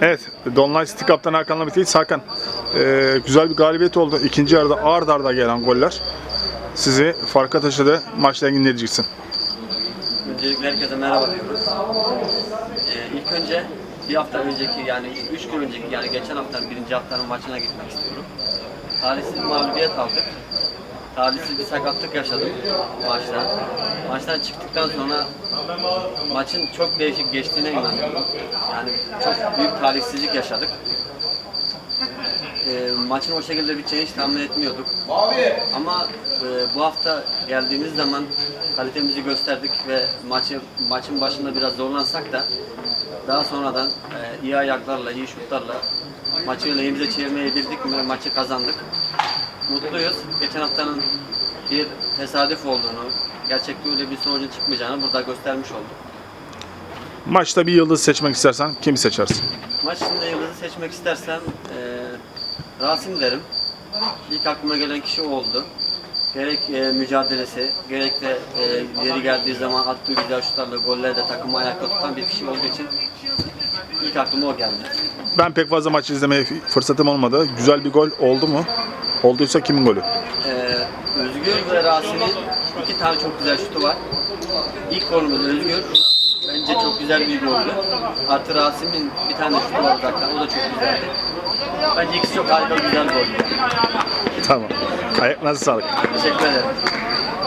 Evet, Dolunay City Kaptanı Hakan'la birlikteyiz. Hakan, e, güzel bir galibiyet oldu. İkinci yarıda ard arda gelen goller sizi farka taşıdı. Maçla ilgili ne? Öncelikle herkese merhaba diyoruz. Ee, ilk önce bir hafta önceki yani üç gün önceki yani geçen haftanın birinci haftanın maçına gitmek istiyorum. Talihsiz mağlubiyet aldık. Talihsiz bir sakatlık yaşadım maçta. Maçtan çıktıktan sonra maçın çok değişik geçtiğine inanıyorum. Yani çok büyük talihsizlik yaşadık. Ee, maçın o şekilde biteceğini hiç tahmin etmiyorduk. Ama e, bu hafta geldiğimiz zaman kalitemizi gösterdik ve maçı maçın başında biraz zorlansak da daha sonradan e, iyi ayaklarla, iyi şutlarla maçı lehimize çevirmeyi bildik ve maçı kazandık. Mutluyuz. Geçen haftanın bir tesadüf olduğunu, gerçekte öyle bir sonucun çıkmayacağını burada göstermiş olduk. Maçta bir yıldız seçmek istersen kimi seçersin? Maç içinde yıldızı seçmek istersem e, Rasim derim. İlk aklıma gelen kişi o oldu. Gerek e, mücadelesi, gerek de e, yeri geldiği zaman attığı güzel şutlarla gollerde takımı ayakta tutan bir kişi olduğu için ilk aklıma o geldi. Ben pek fazla maç izlemeye fırsatım olmadı. Güzel bir gol oldu mu? Olduysa kimin golü? E, Özgür ve Rasim'in iki tane çok güzel şutu var. İlk golümüz Özgür. Bence çok güzel bir goldü. Artı Rasim'in bir tane şutu var zaten. O da çok güzeldi. Bence ikisi çok harika bir güzel goldü. Tamam. Ayaklarınıza sağlık. Teşekkür ederim.